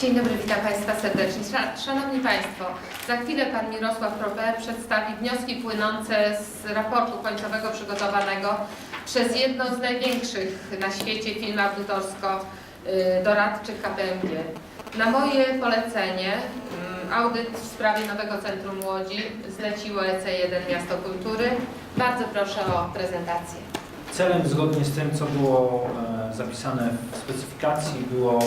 Dzień dobry, witam Państwa serdecznie. Sza- Szanowni Państwo, za chwilę Pan Mirosław Proper przedstawi wnioski płynące z raportu końcowego przygotowanego przez jedno z największych na świecie firm audytorsko-doradczych KPMG. Na moje polecenie mm, audyt w sprawie nowego Centrum Łodzi zleciło EC1 Miasto Kultury. Bardzo proszę o prezentację. Celem, zgodnie z tym, co było e, zapisane w specyfikacji, było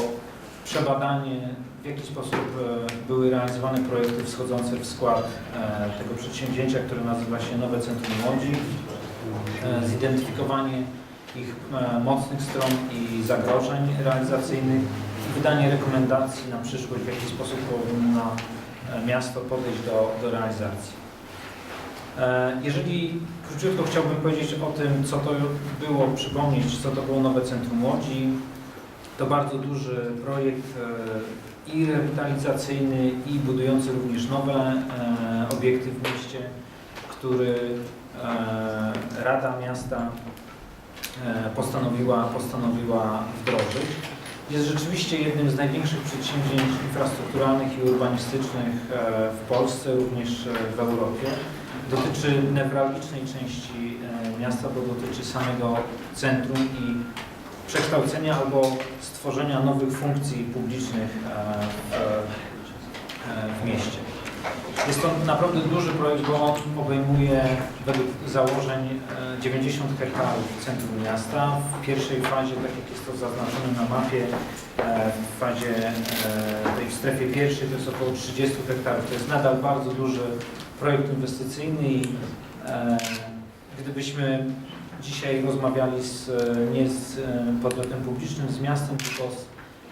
przebadanie, w jaki sposób e, były realizowane projekty wschodzące w skład e, tego przedsięwzięcia, które nazywa się Nowe Centrum Łodzi, e, zidentyfikowanie ich mocnych stron i zagrożeń realizacyjnych i wydanie rekomendacji na przyszłość, w jaki sposób powinno miasto podejść do, do realizacji. Jeżeli króciutko chciałbym powiedzieć o tym, co to było, przypomnieć, co to było nowe Centrum Łodzi, to bardzo duży projekt e, i rewitalizacyjny, i budujący również nowe e, obiekty w mieście, który e, Rada Miasta postanowiła, postanowiła wdrożyć. Jest rzeczywiście jednym z największych przedsięwzięć infrastrukturalnych i urbanistycznych w Polsce, również w Europie dotyczy newralgicznej części miasta, bo dotyczy samego centrum i przekształcenia albo stworzenia nowych funkcji publicznych e, w, e, w mieście. Jest to naprawdę duży projekt, bo obejmuje według założeń e, 90 hektarów w centrum miasta. W pierwszej fazie, tak jak jest to zaznaczone na mapie, e, w fazie e, tej w strefie pierwszej to jest około 30 hektarów. To jest nadal bardzo duży projekt inwestycyjny i e, gdybyśmy dzisiaj rozmawiali z, nie z e, podmiotem publicznym, z miastem, tylko z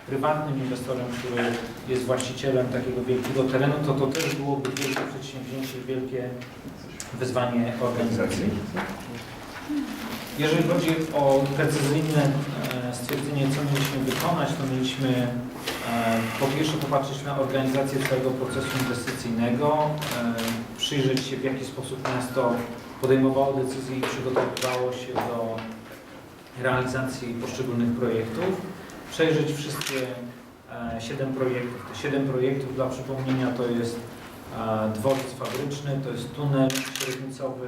prywatnym inwestorem, który jest właścicielem takiego wielkiego terenu, to to też byłoby wielkie przedsięwzięcie, wielkie wyzwanie organizacyjne. Jeżeli chodzi o precyzyjne e, stwierdzenie, co mieliśmy wykonać, to mieliśmy e, po pierwsze popatrzeć na organizację całego procesu inwestycyjnego, przyjrzeć się w jaki sposób miasto podejmowało decyzje i przygotowywało się do realizacji poszczególnych projektów, przejrzeć wszystkie e, 7 projektów. Te 7 projektów dla przypomnienia to jest e, dworzec fabryczny, to jest tunel średnicowy,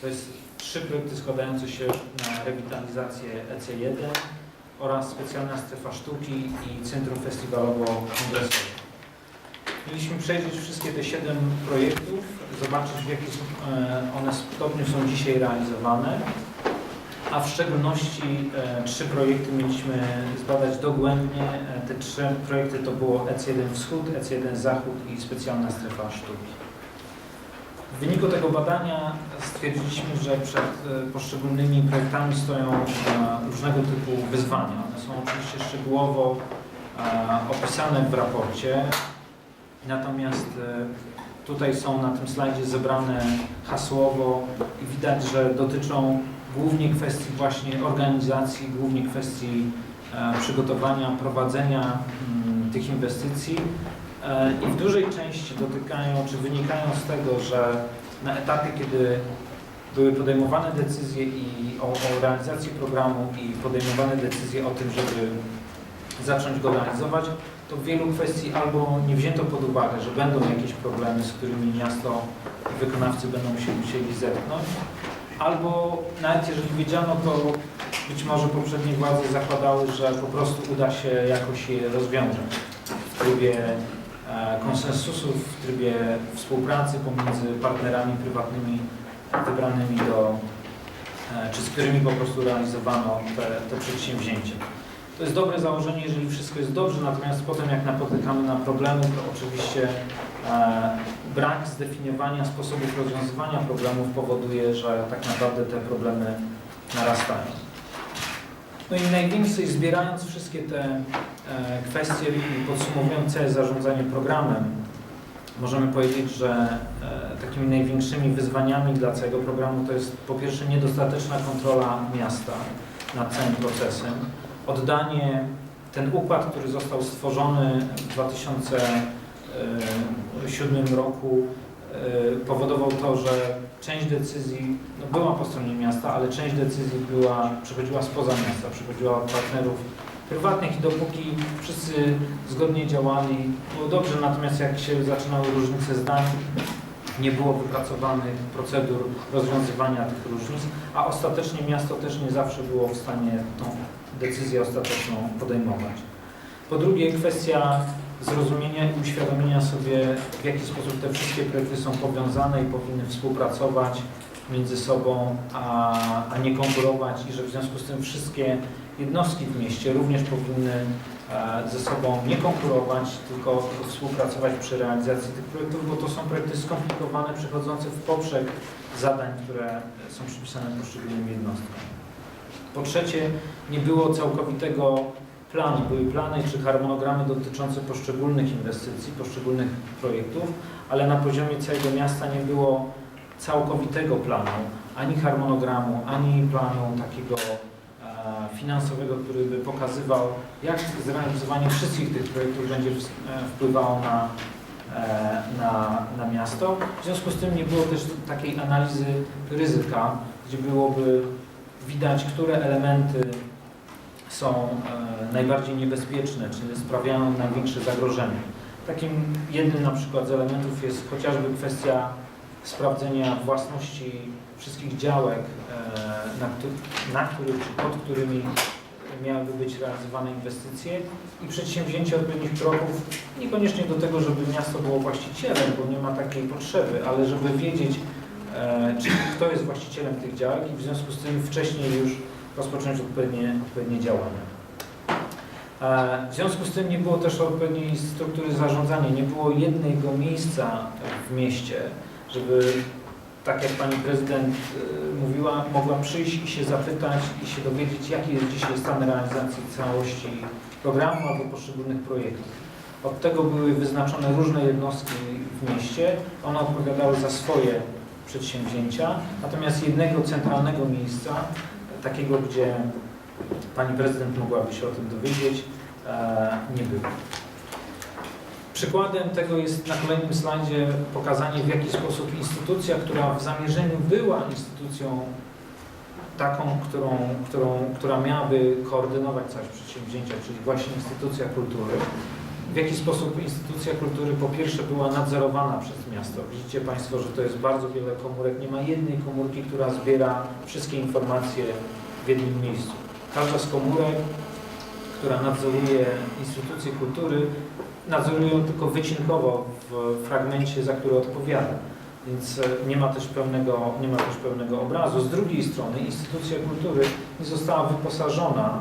to jest trzy projekty składające się na rewitalizację EC1 oraz specjalna strefa sztuki i centrum festiwalowo-kongresowe. Mieliśmy przejrzeć wszystkie te siedem projektów, zobaczyć w jakim e, one stopniu są dzisiaj realizowane, a w szczególności e, trzy projekty mieliśmy zbadać dogłębnie. E, Te trzy projekty to było EC1 Wschód, EC1 Zachód i specjalna strefa sztuki. W wyniku tego badania stwierdziliśmy, że przed poszczególnymi projektami stoją różnego typu wyzwania. One są oczywiście szczegółowo opisane w raporcie, natomiast e, tutaj są na tym slajdzie zebrane hasłowo i widać, że dotyczą głównie kwestii właśnie organizacji, głównie kwestii e, przygotowania, prowadzenia mm, tych inwestycji. E, i w dużej części dotykają, czy wynikają z tego, że na etapie, kiedy były podejmowane decyzje i o, o realizacji programu i podejmowane decyzje o tym, żeby zacząć go realizować, to w wielu kwestii albo nie wzięto pod uwagę, że będą jakieś problemy, z którymi miasto i wykonawcy będą się musieli zetknąć, albo nawet jeżeli wiedziano, to być może poprzednie władze zakładały, że po prostu uda się jakoś je rozwiązać w trybie e, konsensusu, w trybie współpracy pomiędzy partnerami prywatnymi wybranymi do, e, czy z którymi po prostu realizowano te, te przedsięwzięcie. To jest dobre założenie, jeżeli wszystko jest dobrze, natomiast potem jak napotykamy na problemy, to oczywiście e, brak zdefiniowania sposobów rozwiązywania problemów powoduje, że tak naprawdę te problemy narastają. No i najwięcej zbierając wszystkie te e, kwestie i podsumowując zarządzanie programem, możemy powiedzieć, że e, takimi największymi wyzwaniami dla całego programu to jest po pierwsze niedostateczna kontrola miasta nad całym procesem, oddanie, ten układ, który został stworzony w 2007 roku e, powodował to, że część decyzji no była po stronie miasta, ale część decyzji była, przychodziła spoza miasta, przychodziła od partnerów prywatnych i dopóki wszyscy zgodnie działali, było dobrze, natomiast jak się zaczynały różnice zdań, nie było wypracowanych procedur rozwiązywania tych różnic, a ostatecznie miasto też nie zawsze było w stanie tą decyzję ostateczną podejmować. Po drugie, kwestia zrozumienia i uświadomienia sobie, w jaki sposób te wszystkie projekty są powiązane i powinny współpracować między sobą, a, a nie konkurować i że w związku z tym wszystkie jednostki w mieście również powinny ze sobą nie konkurować, tylko współpracować przy realizacji tych projektów, bo to są projekty skomplikowane, przechodzące w poprzek zadań, które są przypisane poszczególnym jednostkom. Po trzecie, nie było całkowitego planu. Były plany czy harmonogramy dotyczące poszczególnych inwestycji, poszczególnych projektów, ale na poziomie całego miasta nie było całkowitego planu, ani harmonogramu, ani planu takiego e, finansowego, który by pokazywał, jak zrealizowanie wszystkich tych projektów będzie e, wpływało na, e, na, na miasto. W związku z tym nie było też takiej analizy ryzyka, gdzie byłoby widać, które elementy są e, najbardziej niebezpieczne, czy sprawiają największe zagrożenie. Takim jednym na przykład z elementów jest chociażby kwestia sprawdzenia własności wszystkich działek, e, na, na których czy pod którymi miałyby być realizowane inwestycje i przedsięwzięcie odpowiednich kroków, niekoniecznie do tego, żeby miasto było właścicielem, bo nie ma takiej potrzeby, ale żeby wiedzieć, e, czy kto jest właścicielem tych działek i w związku z tym wcześniej już rozpocząć odpowiednie, odpowiednie działania. E, W związku z tym nie było też odpowiedniej struktury zarządzania, nie było jednego miejsca w mieście, żeby, tak jak pani prezydent e, mówiła, mogła przyjść i się zapytać i się dowiedzieć, jaki jest dzisiaj stan realizacji całości programu albo poszczególnych projektów. Od tego były wyznaczone różne jednostki w mieście, one odpowiadały za swoje przedsięwzięcia, natomiast jednego centralnego miejsca, takiego, gdzie pani prezydent mogłaby się o tym dowiedzieć, e, nie było. Przykładem tego jest na kolejnym slajdzie pokazanie, w jaki sposób instytucja, która w zamierzeniu była instytucją taką, którą, którą, która miałaby koordynować całość przedsięwzięcia, czyli właśnie instytucja kultury, w jaki sposób instytucja kultury po pierwsze była nadzorowana przez miasto. Widzicie Państwo, że to jest bardzo wiele komórek. Nie ma jednej komórki, która zbiera wszystkie informacje w jednym miejscu. Każda z komórek, która nadzoruje instytucje kultury, nadzorują tylko wycinkowo w fragmencie, za który odpowiada. Więc e, nie ma też pełnego, nie ma też pełnego obrazu. Z drugiej strony instytucja kultury nie została wyposażona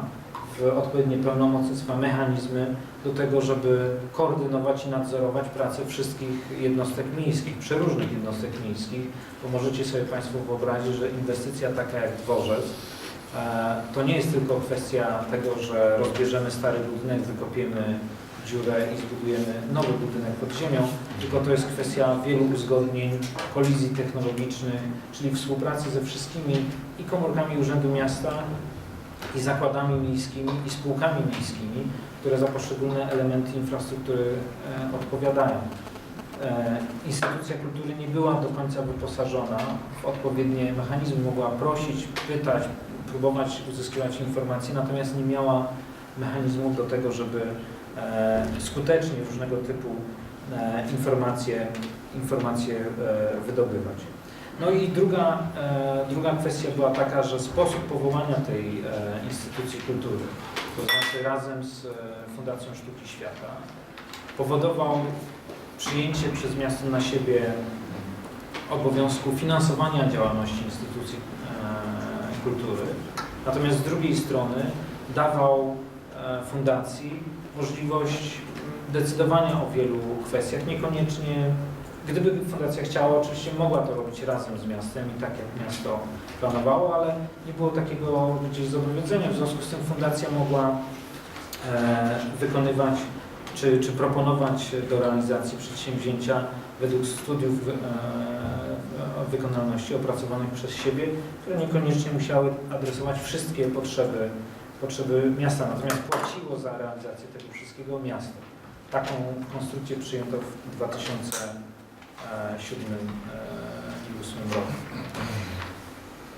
w odpowiednie pełnomocnictwa, mechanizmy do tego, żeby koordynować i nadzorować pracę wszystkich jednostek miejskich, przeróżnych jednostek miejskich, bo możecie sobie Państwo wyobrazić, że inwestycja taka jak dworzec, e, to nie jest tylko kwestia tego, że rozbierzemy stary budynek, wykopiemy dziurę i zbudujemy nowy budynek pod ziemią, tylko to jest kwestia wielu uzgodnień, kolizji technologicznych, czyli współpracy ze wszystkimi i komórkami Urzędu Miasta, i zakładami miejskimi, i spółkami miejskimi, które za poszczególne elementy infrastruktury e, odpowiadają. E, instytucja kultury nie była do końca wyposażona w odpowiednie mechanizmy, mogła prosić, pytać, próbować uzyskiwać informacje, natomiast nie miała mechanizmów do tego, żeby skutecznie różnego typu e, informacje, informacje e, wydobywać. No i druga, e, druga kwestia była taka, że sposób powołania tej e, instytucji kultury, to znaczy razem z e, Fundacją Sztuki Świata, powodował przyjęcie przez miasto na siebie obowiązku finansowania działalności instytucji e, kultury. Natomiast z drugiej strony dawał e, fundacji możliwość decydowania o wielu kwestiach, niekoniecznie Gdyby fundacja chciała, oczywiście mogła to robić razem z miastem i tak jak miasto planowało, ale nie było takiego gdzieś zobowiązania. W związku z tym fundacja mogła e, wykonywać czy, czy proponować do realizacji przedsięwzięcia według studiów e, wykonalności opracowanych przez siebie, które niekoniecznie musiały adresować wszystkie potrzeby, potrzeby miasta, natomiast płaciło za realizację tego wszystkiego miasto. Taką konstrukcję przyjęto w 2000 2007 i 2008 roku.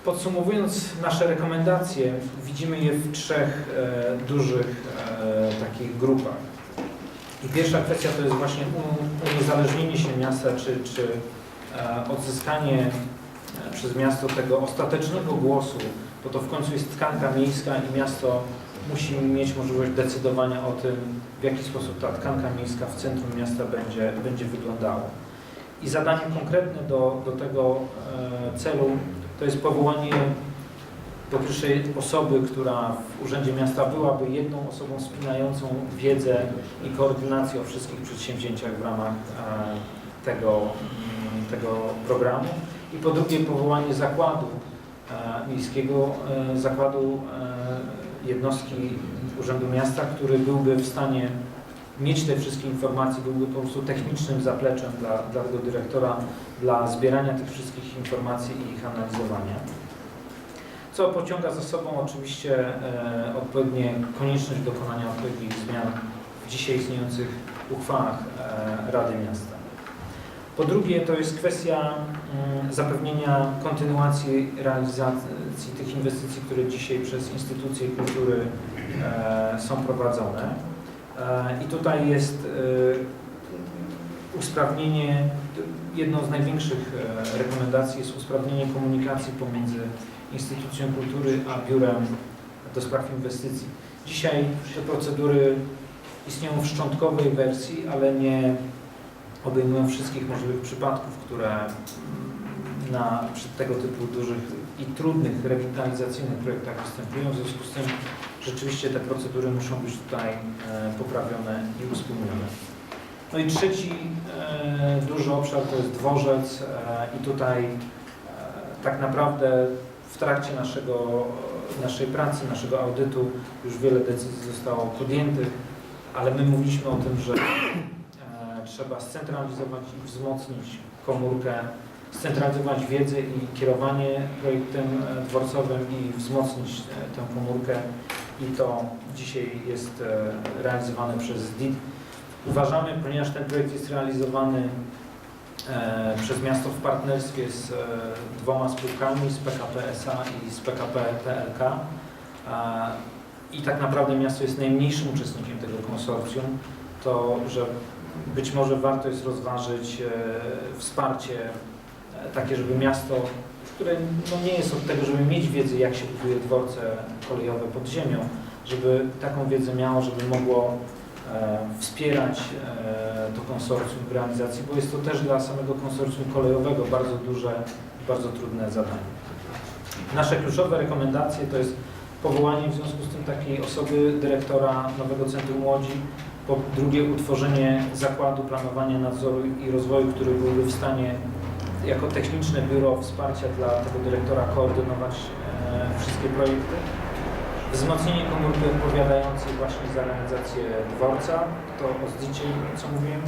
Podsumowując nasze rekomendacje, widzimy je w trzech e, dużych e, takich grupach. I pierwsza kwestia to jest właśnie uniezależnienie się miasta, czy, czy e, odzyskanie e, przez miasto tego ostatecznego głosu, bo to w końcu jest tkanka miejska i miasto musi mieć możliwość decydowania o tym, w jaki sposób ta tkanka miejska w centrum miasta będzie, będzie wyglądała. I zadanie konkretne do, do tego e, celu to jest powołanie po pierwszej osoby, która w Urzędzie Miasta byłaby jedną osobą spinającą wiedzę i koordynację o wszystkich przedsięwzięciach w ramach e, tego, mm, tego programu. I po drugie powołanie zakładu miejskiego, e, zakładu e, jednostki Urzędu Miasta, który byłby w stanie mieć te wszystkie informacje, byłby po prostu technicznym zapleczem dla, dla tego dyrektora, dla zbierania tych wszystkich informacji i ich analizowania. Co pociąga za sobą oczywiście e, odpowiednie konieczność dokonania odpowiednich zmian w dzisiaj istniejących uchwałach e, Rady Miasta. Po drugie, to jest kwestia zapewnienia kontynuacji realizacji tych inwestycji, które dzisiaj przez instytucje kultury e, są prowadzone. E, I tutaj jest e, usprawnienie, jedną z największych rekomendacji jest usprawnienie komunikacji pomiędzy instytucją kultury a biurem do spraw inwestycji. Dzisiaj te procedury istnieją w szczątkowej wersji, ale nie obejmują wszystkich możliwych przypadków, które mm, na przy tego typu dużych i trudnych rewitalizacyjnych projektach występują. W związku z tym rzeczywiście te procedury muszą być tutaj e, poprawione i uspójnione. No i trzeci e, duży obszar to jest dworzec e, i tutaj tak naprawdę w trakcie naszego, naszej pracy, naszego audytu już wiele decyzji zostało podjętych, ale my mówiliśmy o tym, że trzeba scentralizować i wzmocnić komórkę, scentralizować wiedzę i kierowanie projektem e, dworcowym i wzmocnić e, tę komórkę i to dzisiaj jest e, realizowane przez DIT. Uważamy, ponieważ ten projekt jest realizowany przez miasto w partnerstwie z dwoma spółkami, z PKP SA i z PKP PLK. E, I tak naprawdę miasto jest najmniejszym uczestnikiem tego konsorcjum, to że być może warto jest rozważyć e, wsparcie e, takie, żeby miasto, które no nie jest od tego, żeby mieć wiedzę, jak się buduje dworce kolejowe pod ziemią, żeby taką wiedzę miało, żeby mogło e, wspierać to konsorcjum w realizacji, bo jest to też dla samego konsorcjum kolejowego bardzo duże, bardzo trudne zadanie. Nasze kluczowe rekomendacje to jest powołanie w związku z tym takiej osoby dyrektora Nowego Centrum Łodzi, po drugie utworzenie zakładu planowania, nadzoru i rozwoju, który byłby w stanie jako techniczne biuro wsparcia dla tego dyrektora koordynować e, wszystkie projekty. Wzmocnienie komórki odpowiadającej właśnie za realizację dworca, to o zdzicie, co mówiłem.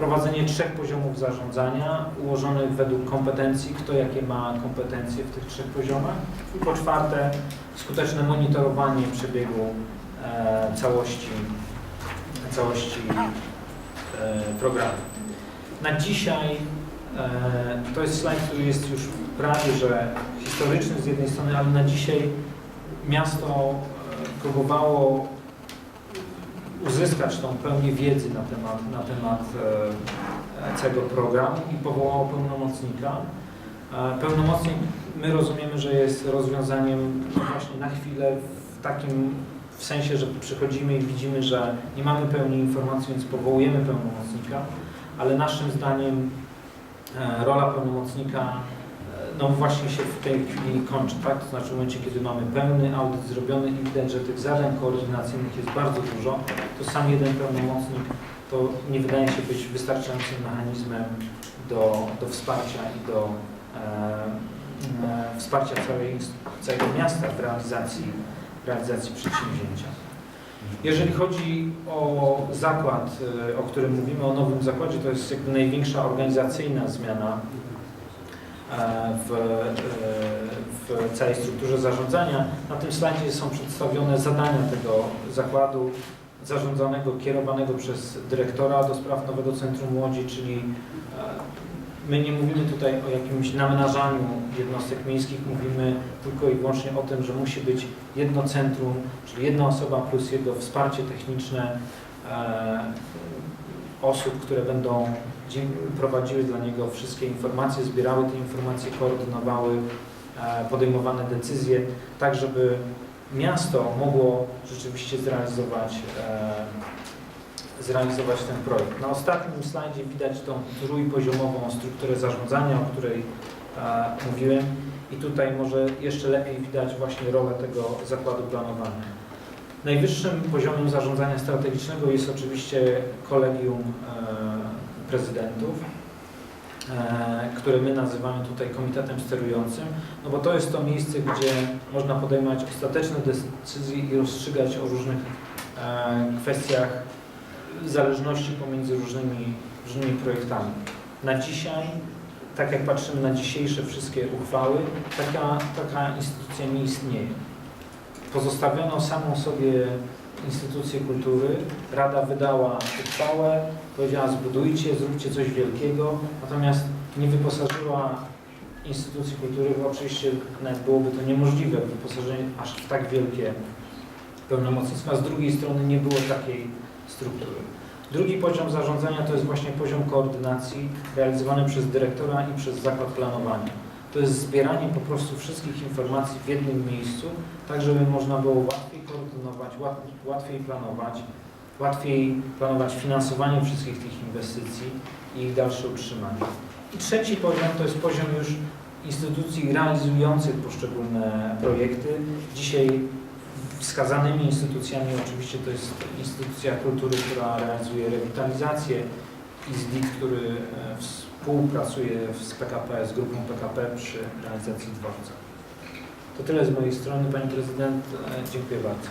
Wprowadzenie trzech poziomów zarządzania ułożonych według kompetencji, kto jakie ma kompetencje w tych trzech poziomach. I po czwarte, skuteczne monitorowanie przebiegu e, całości, całości e, programu. Na dzisiaj e, to jest slajd, który jest już prawie że historyczny z jednej strony, ale na dzisiaj miasto e, próbowało uzyskać tą pełnię wiedzy na temat, na temat e, całego programu i powołało pełnomocnika. E, Pełnomocnik, my rozumiemy, że jest rozwiązaniem właśnie na chwilę w takim w sensie, że przychodzimy i widzimy, że nie mamy pełni informacji, więc powołujemy pełnomocnika, ale naszym zdaniem e, rola pełnomocnika e, no właśnie się w tej chwili kończy, tak? To znaczy w momencie, kiedy mamy pełny audyt zrobiony i widać, że tych zadań koordynacyjnych jest bardzo dużo, to sam jeden pełnomocnik to nie wydaje się być wystarczającym mechanizmem do, do wsparcia i do e, e, wsparcia całej, całego miasta w realizacji, w realizacji przedsięwzięcia. Jeżeli chodzi o zakład, e, o którym mówimy, o nowym zakładzie, to jest jakby największa organizacyjna zmiana w, e, w całej strukturze zarządzania. Na tym slajdzie są przedstawione zadania tego zakładu zarządzanego, kierowanego przez dyrektora do spraw Nowego Centrum Łodzi, czyli e, My nie mówimy tutaj o jakimś namnażaniu jednostek miejskich, mówimy tylko i wyłącznie o tym, że musi być jedno centrum, czyli jedna osoba plus jego wsparcie techniczne e, osób, które będą prowadziły dla niego wszystkie informacje, zbierały te informacje, koordynowały e, podejmowane decyzje, tak żeby miasto mogło rzeczywiście zrealizować, e, zrealizować ten projekt. Na ostatnim slajdzie widać tą trójpoziomową strukturę zarządzania, o której e, mówiłem i tutaj może jeszcze lepiej widać właśnie rolę tego zakładu planowania. Najwyższym poziomem zarządzania strategicznego jest oczywiście kolegium e, prezydentów, e, które my nazywamy tutaj komitetem sterującym, no bo to jest to miejsce, gdzie można podejmować ostateczne decyzje i rozstrzygać o różnych e, kwestiach zależności pomiędzy różnymi, różnymi projektami. Na dzisiaj, tak jak patrzymy na dzisiejsze wszystkie uchwały, taka, taka instytucja nie istnieje. Pozostawiono samą sobie instytucję kultury, Rada wydała uchwałę, powiedziała zbudujcie, zróbcie coś wielkiego, natomiast nie wyposażyła instytucji kultury, bo oczywiście nawet byłoby to niemożliwe, wyposażenie aż w tak wielkie pełnomocnictwa. Z drugiej strony nie było takiej struktury. Drugi poziom zarządzania to jest właśnie poziom koordynacji realizowany przez dyrektora i przez zakład planowania. To jest zbieranie po prostu wszystkich informacji w jednym miejscu, tak żeby można było łatwiej koordynować, łat- łatwiej planować, łatwiej planować finansowanie wszystkich tych inwestycji i ich dalsze utrzymanie. I trzeci poziom to jest poziom już instytucji realizujących poszczególne projekty. Dzisiaj wskazanymi instytucjami oczywiście to jest instytucja kultury, która realizuje rewitalizację i ZDIT, który e, współpracuje z PKP, z grupą PKP przy realizacji dworca. To tyle z mojej strony, Pani Prezydent. E, Dziękuję bardzo.